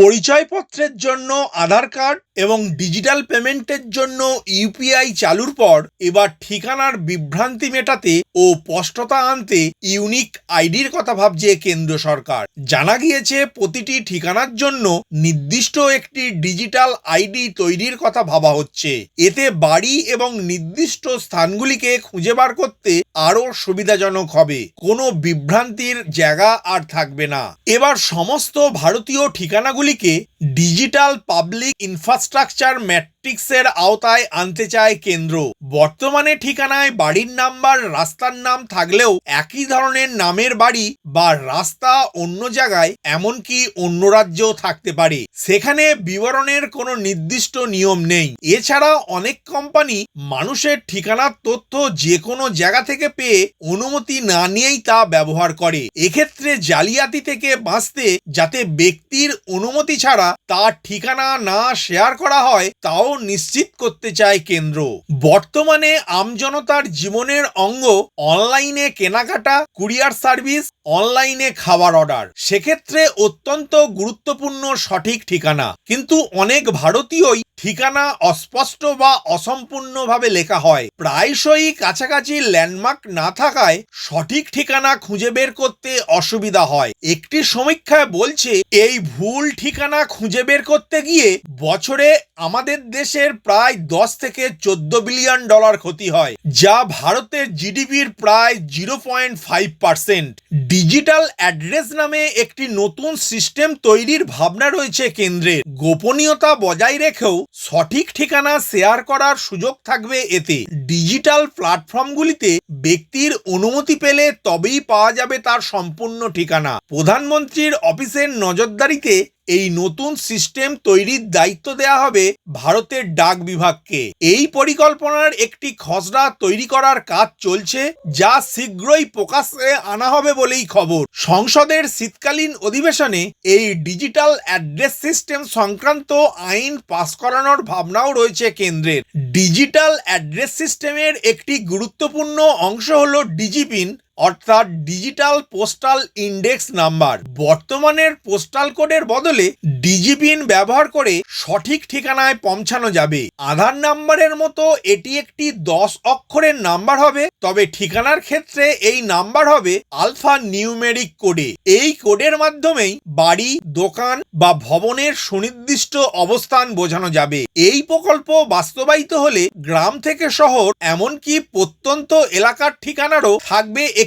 পরিচয়পত্রের জন্য আধার কার্ড এবং ডিজিটাল পেমেন্টের জন্য ইউপিআই চালুর পর এবার ঠিকানার বিভ্রান্তি মেটাতে ও স্পষ্টতা আনতে ইউনিক আইডির কথা ভাবছে কেন্দ্র সরকার। জানা গিয়েছে, প্রতিটি ঠিকানার জন্য নির্দিষ্ট একটি ডিজিটাল আইডি তৈরির কথা ভাবা হচ্ছে। এতে বাড়ি এবং নির্দিষ্ট স্থানগুলিকে খুঁজে বার করতে আরও সুবিধাজনক হবে। কোনো বিভ্রান্তির জায়গা আর থাকবে না। এবার সমস্ত ভারতীয় ঠিকানাগুলিকে digital public infrastructure structure met ম্যাট্রিক্সের আওতায় আনতে চায় কেন্দ্র। বর্তমানে ঠিকানায় বাড়ির নাম্বার, রাস্তার নাম থাকলেও একই ধরনের নামের বাড়ি বা রাস্তা অন্য জায়গায়, এমনকি অন্য রাজ্যেও থাকতে পারে। সেখানে বিবরণের কোনো নির্দিষ্ট নিয়ম নেই। এছাড়া অনেক কোম্পানি মানুষের ঠিকানার তথ্য যে কোনো জায়গা থেকে পেয়ে অনুমতি না নিয়েই তা ব্যবহার করে। এক্ষেত্রে জালিয়াতি থেকে বাঁচতে যাতে ব্যক্তির অনুমতি ছাড়া তার ঠিকানা না শেয়ার করা হয়, তাও নিশ্চিত করতে চায় কেন্দ্র। বর্তমানে আমজনতার জীবনের অঙ্গ অনলাইনে কেনাকাটা, কুরিয়ার সার্ভিস, অনলাইনে খাবার অর্ডার। সেক্ষেত্রে অত্যন্ত গুরুত্বপূর্ণ সঠিক ঠিকানা। কিন্তু অনেক ভারতীয়ই ঠিকানা অস্পষ্ট বা অসম্পূর্ণভাবে লেখা হয়। প্রায়শই কাছাকাছি ল্যান্ডমার্ক না থাকায় সঠিক ঠিকানা খুঁজে বের করতে অসুবিধা হয়। একটি সমীক্ষায় বলছে, এই ভুল ঠিকানা খুঁজে বের করতে গিয়ে বছরে আমাদের দেশের প্রায় দশ থেকে চোদ্দ বিলিয়ন ডলার ক্ষতি হয়, যা ভারতের জিডিপির প্রায় zero point five percent. Digital address নামে একটি নতুন সিস্টেম তৈরির ভাবনা রয়েছে কেন্দ্রের। গোপনীয়তা বজায় রেখেও সঠিক ঠিকানা শেয়ার করার সুযোগ থাকবে এতে। ডিজিটাল প্ল্যাটফর্মগুলিতে ব্যক্তির অনুমতি পেলে তবেই পাওয়া যাবে তার সম্পূর্ণ ঠিকানা। প্রধানমন্ত্রীর অফিসের নজরদারিতে এই নতুন সিস্টেম তৈরির দায়িত্ব দেওয়া হবে ভারতের ডাক বিভাগকে। এই পরিকল্পনার একটি খসড়া তৈরি করার কাজ চলছে, যা শীঘ্রই প্রকাশ্যে আনা হবে বলেই খবর। সংসদের শীতকালীন অধিবেশনে এই ডিজিটাল অ্যাড্রেস সিস্টেম সংক্রান্ত আইন পাশ করানোর ভাবনাও রয়েছে কেন্দ্রের। ডিজিটাল অ্যাড্রেস সিস্টেমের একটি গুরুত্বপূর্ণ অংশ হল ডিজিপিন অর্থাৎ ডিজিটাল পোস্টাল ইন্ডেক্স নাম্বার বর্তমানের পোস্টাল কোডের বদলে ডিজিপিন ব্যবহার করে সঠিক ঠিকানায় পৌঁছানো যাবে। আধার নাম্বারের মতো এটি একটি দশ অক্ষরের নাম্বার হবে, তবে ঠিকানার ক্ষেত্রে এই নাম্বার হবে আলফা নিউমেরিক কোডে। এই কোডের মাধ্যমেই বাড়ি, দোকান বা ভবনের সুনির্দিষ্ট অবস্থান বোঝানো যাবে। এই প্রকল্প বাস্তবায়িত হলে গ্রাম থেকে শহর, এমনকি প্রত্যন্ত এলাকার ঠিকানারও থাকবে